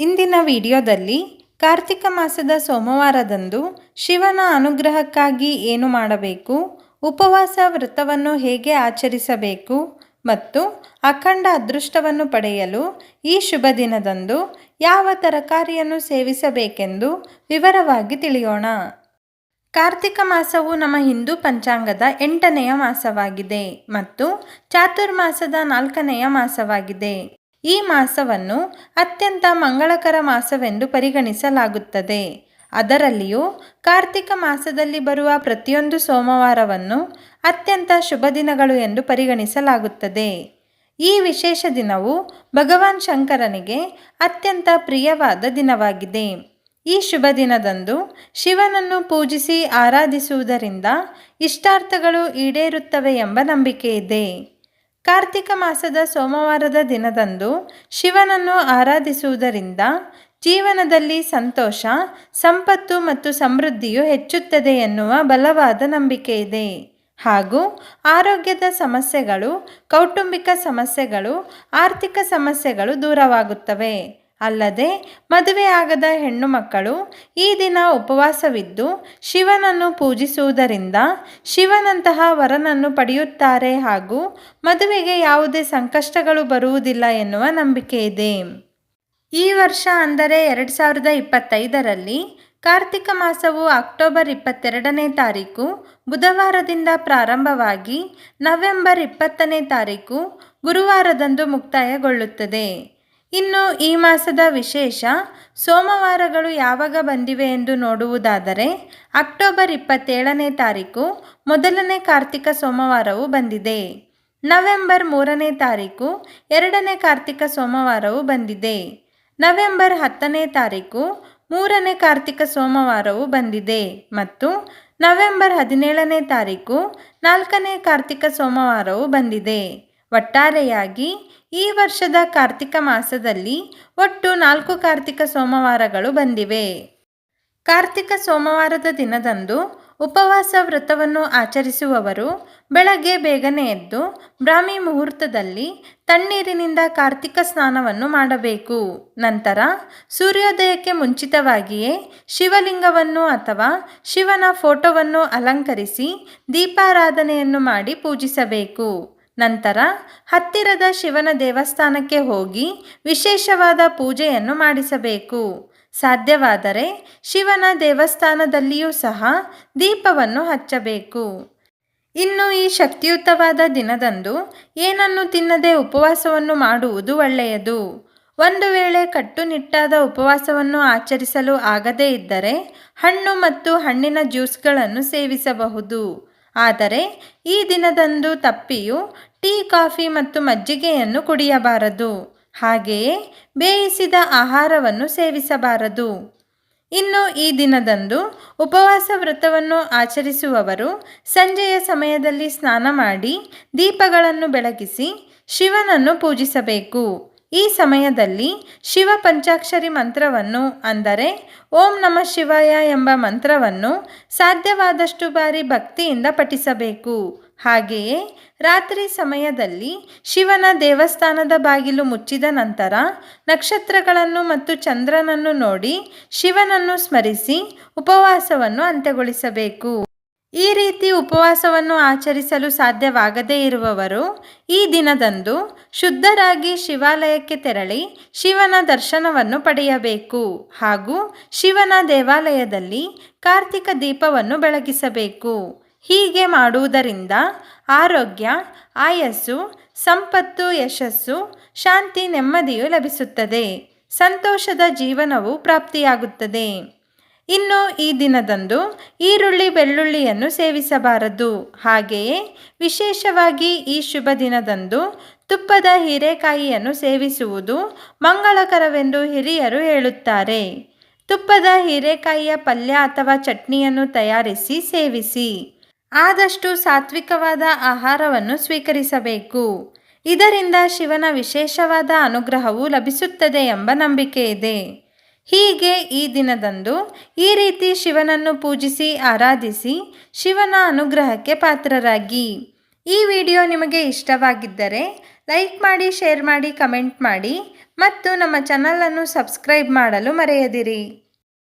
ಇಂದಿನ ವಿಡಿಯೋದಲ್ಲಿ ಕಾರ್ತಿಕ ಮಾಸದ ಸೋಮವಾರದಂದು ಶಿವನ ಅನುಗ್ರಹಕ್ಕಾಗಿ ಏನು ಮಾಡಬೇಕು, ಉಪವಾಸ ವ್ರತವನ್ನು ಹೇಗೆ ಆಚರಿಸಬೇಕು ಮತ್ತು ಅಖಂಡ ಅದೃಷ್ಟವನ್ನು ಪಡೆಯಲು ಈ ಶುಭ ದಿನದಂದು ಯಾವ ತರಕಾರಿಯನ್ನು ಸೇವಿಸಬೇಕೆಂದು ವಿವರವಾಗಿ ತಿಳಿಯೋಣ. ಕಾರ್ತಿಕ ಮಾಸವು ನಮ್ಮ ಹಿಂದೂ ಪಂಚಾಂಗದ ಎಂಟನೆಯ ಮಾಸವಾಗಿದೆ ಮತ್ತು ಚಾತುರ್ಮಾಸದ ನಾಲ್ಕನೆಯ ಮಾಸವಾಗಿದೆ. ಈ ಮಾಸವನ್ನು ಅತ್ಯಂತ ಮಂಗಳಕರ ಮಾಸವೆಂದು ಪರಿಗಣಿಸಲಾಗುತ್ತದೆ. ಅದರಲ್ಲಿಯೂ ಕಾರ್ತಿಕ ಮಾಸದಲ್ಲಿ ಬರುವ ಪ್ರತಿಯೊಂದು ಸೋಮವಾರವನ್ನು ಅತ್ಯಂತ ಶುಭ ದಿನಗಳು ಎಂದು ಪರಿಗಣಿಸಲಾಗುತ್ತದೆ. ಈ ವಿಶೇಷ ದಿನವು ಭಗವಾನ್ ಶಂಕರನಿಗೆ ಅತ್ಯಂತ ಪ್ರಿಯವಾದ ದಿನವಾಗಿದೆ. ಈ ಶುಭ ದಿನದಂದು ಶಿವನನ್ನು ಪೂಜಿಸಿ ಆರಾಧಿಸುವುದರಿಂದ ಇಷ್ಟಾರ್ಥಗಳು ಈಡೇರುತ್ತವೆ ಎಂಬ ನಂಬಿಕೆ ಇದೆ. ಕಾರ್ತಿಕ ಮಾಸದ ಸೋಮವಾರದ ದಿನದಂದು ಶಿವನನ್ನು ಆರಾಧಿಸುವುದರಿಂದ ಜೀವನದಲ್ಲಿ ಸಂತೋಷ, ಸಂಪತ್ತು ಮತ್ತು ಸಮೃದ್ಧಿಯು ಹೆಚ್ಚುತ್ತದೆ ಎನ್ನುವ ಬಲವಾದ ನಂಬಿಕೆ ಇದೆ. ಹಾಗೂ ಆರೋಗ್ಯದ ಸಮಸ್ಯೆಗಳು, ಕೌಟುಂಬಿಕ ಸಮಸ್ಯೆಗಳು, ಆರ್ಥಿಕ ಸಮಸ್ಯೆಗಳು ದೂರವಾಗುತ್ತವೆ. ಅಲ್ಲದೆ ಮದುವೆಯಾಗದ ಹೆಣ್ಣು ಮಕ್ಕಳು ಈ ದಿನ ಉಪವಾಸವಿದ್ದು ಶಿವನನ್ನು ಪೂಜಿಸುವುದರಿಂದ ಶಿವನಂತಹ ವರನನ್ನು ಪಡೆಯುತ್ತಾರೆ ಹಾಗೂ ಮದುವೆಗೆ ಯಾವುದೇ ಸಂಕಷ್ಟಗಳು ಬರುವುದಿಲ್ಲ ಎನ್ನುವ ನಂಬಿಕೆ ಇದೆ. ಈ ವರ್ಷ ಅಂದರೆ ಎರಡು ಸಾವಿರದ ಇಪ್ಪತ್ತೈದರಲ್ಲಿ ಕಾರ್ತಿಕ ಮಾಸವು ಅಕ್ಟೋಬರ್ ಇಪ್ಪತ್ತೆರಡನೇ ತಾರೀಕು, ಬುಧವಾರದಿಂದ ಪ್ರಾರಂಭವಾಗಿ ನವೆಂಬರ್ ಇಪ್ಪತ್ತನೇ ತಾರೀಕು ಗುರುವಾರದಂದು ಮುಕ್ತಾಯಗೊಳ್ಳುತ್ತದೆ. ಇನ್ನು ಈ ಮಾಸದ ವಿಶೇಷ ಸೋಮವಾರಗಳು ಯಾವಾಗ ಬಂದಿವೆ ಎಂದು ನೋಡುವುದಾದರೆ ಅಕ್ಟೋಬರ್ ಇಪ್ಪತ್ತೇಳನೇ ತಾರೀಕು ಮೊದಲನೇ ಕಾರ್ತಿಕ ಸೋಮವಾರವು ಬಂದಿದೆ. ನವೆಂಬರ್ ಮೂರನೇ ತಾರೀಕು ಎರಡನೇ ಕಾರ್ತಿಕ ಸೋಮವಾರವು ಬಂದಿದೆ. ನವೆಂಬರ್ ಹತ್ತನೇ ತಾರೀಕು ಮೂರನೇ ಕಾರ್ತಿಕ ಸೋಮವಾರವು ಬಂದಿದೆ ಮತ್ತು ನವೆಂಬರ್ ಹದಿನೇಳನೇ ತಾರೀಕು ನಾಲ್ಕನೇ ಕಾರ್ತಿಕ ಸೋಮವಾರವು ಬಂದಿದೆ. ಒಟ್ಟಾರೆಯಾಗಿ ಈ ವರ್ಷದ ಕಾರ್ತಿಕ ಮಾಸದಲ್ಲಿ ಒಟ್ಟು ನಾಲ್ಕು ಕಾರ್ತಿಕ ಸೋಮವಾರಗಳು ಬಂದಿವೆ. ಕಾರ್ತಿಕ ಸೋಮವಾರದ ದಿನದಂದು ಉಪವಾಸ ವ್ರತವನ್ನು ಆಚರಿಸುವವರು ಬೆಳಗ್ಗೆ ಬೇಗನೆ ಎದ್ದು ಬ್ರಾಹ್ಮಿ ಮುಹೂರ್ತದಲ್ಲಿ ತಣ್ಣೀರಿನಿಂದ ಕಾರ್ತಿಕ ಸ್ನಾನವನ್ನು ಮಾಡಬೇಕು. ನಂತರ ಸೂರ್ಯೋದಯಕ್ಕೆ ಮುಂಚಿತವಾಗಿಯೇ ಶಿವಲಿಂಗವನ್ನು ಅಥವಾ ಶಿವನ ಫೋಟೋವನ್ನು ಅಲಂಕರಿಸಿ ದೀಪಾರಾಧನೆಯನ್ನು ಮಾಡಿ ಪೂಜಿಸಬೇಕು. ನಂತರ ಹತ್ತಿರದ ಶಿವನ ದೇವಸ್ಥಾನಕ್ಕೆ ಹೋಗಿ ವಿಶೇಷವಾದ ಪೂಜೆಯನ್ನು ಮಾಡಿಸಬೇಕು. ಸಾಧ್ಯವಾದರೆ ಶಿವನ ದೇವಸ್ಥಾನದಲ್ಲಿಯೂ ಸಹ ದೀಪವನ್ನು ಹಚ್ಚಬೇಕು. ಇನ್ನು ಈ ಶಕ್ತಿಯುತವಾದ ದಿನದಂದು ಏನನ್ನು ತಿನ್ನದೆ ಉಪವಾಸವನ್ನು ಮಾಡುವುದು ಒಳ್ಳೆಯದು. ಒಂದು ವೇಳೆ ಕಟ್ಟುನಿಟ್ಟಾದ ಉಪವಾಸವನ್ನು ಆಚರಿಸಲು ಆಗದೇ ಇದ್ದರೆ ಹಣ್ಣು ಮತ್ತು ಹಣ್ಣಿನ ಜ್ಯೂಸ್ಗಳನ್ನು ಸೇವಿಸಬಹುದು. ಆದರೆ ಈ ದಿನದಂದು ತಪ್ಪಿಯು ಟೀ, ಕಾಫಿ ಮತ್ತು ಮಜ್ಜಿಗೆಯನ್ನು ಕುಡಿಯಬಾರದು. ಹಾಗೆಯೇ ಬೇಯಿಸಿದ ಆಹಾರವನ್ನು ಸೇವಿಸಬಾರದು. ಇನ್ನು ಈ ದಿನದಂದು ಉಪವಾಸ ವ್ರತವನ್ನು ಆಚರಿಸುವವರು ಸಂಜೆಯ ಸಮಯದಲ್ಲಿ ಸ್ನಾನ ಮಾಡಿ ದೀಪಗಳನ್ನು ಬೆಳಗಿಸಿ ಶಿವನನ್ನು ಪೂಜಿಸಬೇಕು. ಈ ಸಮಯದಲ್ಲಿ ಶಿವ ಪಂಚಾಕ್ಷರಿ ಮಂತ್ರವನ್ನು ಅಂದರೆ ಓಂ ನಮ ಶಿವಾಯ ಎಂಬ ಮಂತ್ರವನ್ನು ಸಾಧ್ಯವಾದಷ್ಟು ಬಾರಿ ಭಕ್ತಿಯಿಂದ ಪಠಿಸಬೇಕು. ಹಾಗೆಯೇ ರಾತ್ರಿ ಸಮಯದಲ್ಲಿ ಶಿವನ ದೇವಸ್ಥಾನದ ಬಾಗಿಲು ಮುಚ್ಚಿದ ನಂತರ ನಕ್ಷತ್ರಗಳನ್ನು ಮತ್ತು ಚಂದ್ರನನ್ನು ನೋಡಿ ಶಿವನನ್ನು ಸ್ಮರಿಸಿ ಉಪವಾಸವನ್ನು ಅಂತ್ಯಗೊಳಿಸಬೇಕು. ಈ ರೀತಿ ಉಪವಾಸವನ್ನು ಆಚರಿಸಲು ಸಾಧ್ಯವಾಗದೇ ಇರುವವರು ಈ ದಿನದಂದು ಶುದ್ಧರಾಗಿ ಶಿವಾಲಯಕ್ಕೆ ತೆರಳಿ ಶಿವನ ದರ್ಶನವನ್ನು ಪಡೆಯಬೇಕು ಹಾಗೂ ಶಿವನ ದೇವಾಲಯದಲ್ಲಿ ಕಾರ್ತಿಕ ದೀಪವನ್ನು ಬೆಳಗಿಸಬೇಕು. ಹೀಗೆ ಮಾಡುವುದರಿಂದ ಆರೋಗ್ಯ, ಆಯಸ್ಸು, ಸಂಪತ್ತು, ಯಶಸ್ಸು, ಶಾಂತಿ ನೆಮ್ಮದಿಯು ಲಭಿಸುತ್ತದೆ. ಸಂತೋಷದ ಜೀವನವು ಪ್ರಾಪ್ತಿಯಾಗುತ್ತದೆ. ಇನ್ನು ಈ ದಿನದಂದು ಈರುಳ್ಳಿ ಬೆಳ್ಳುಳ್ಳಿಯನ್ನು ಸೇವಿಸಬಾರದು. ಹಾಗೆಯೇ ವಿಶೇಷವಾಗಿ ಈ ಶುಭ ದಿನದಂದು ತುಪ್ಪದ ಹೀರೆಕಾಯಿಯನ್ನು ಸೇವಿಸುವುದು ಮಂಗಳಕರವೆಂದು ಹಿರಿಯರು ಹೇಳುತ್ತಾರೆ. ತುಪ್ಪದ ಹೀರೆಕಾಯಿಯ ಪಲ್ಯ ಅಥವಾ ಚಟ್ನಿಯನ್ನು ತಯಾರಿಸಿ ಸೇವಿಸಿ. ಆದಷ್ಟು ಸಾತ್ವಿಕವಾದ ಆಹಾರವನ್ನು ಸ್ವೀಕರಿಸಬೇಕು. ಇದರಿಂದ ಶಿವನ ವಿಶೇಷವಾದ ಅನುಗ್ರಹವು ಲಭಿಸುತ್ತದೆ ಎಂಬ ನಂಬಿಕೆ ಇದೆ. ಹೀಗೆ ಈ ದಿನದಂದು ಈ ರೀತಿ ಶಿವನನ್ನು ಪೂಜಿಸಿ, ಆರಾಧಿಸಿ ಶಿವನ ಅನುಗ್ರಹಕ್ಕೆ ಪಾತ್ರರಾಗಿ. ಈ ವಿಡಿಯೋ ನಿಮಗೆ ಇಷ್ಟವಾಗಿದ್ದರೆ ಲೈಕ್ ಮಾಡಿ, ಶೇರ್ ಮಾಡಿ, ಕಮೆಂಟ್ ಮಾಡಿ ಮತ್ತು ನಮ್ಮ ಚಾನಲನ್ನು ಸಬ್ಸ್ಕ್ರೈಬ್ ಮಾಡಲು ಮರೆಯದಿರಿ.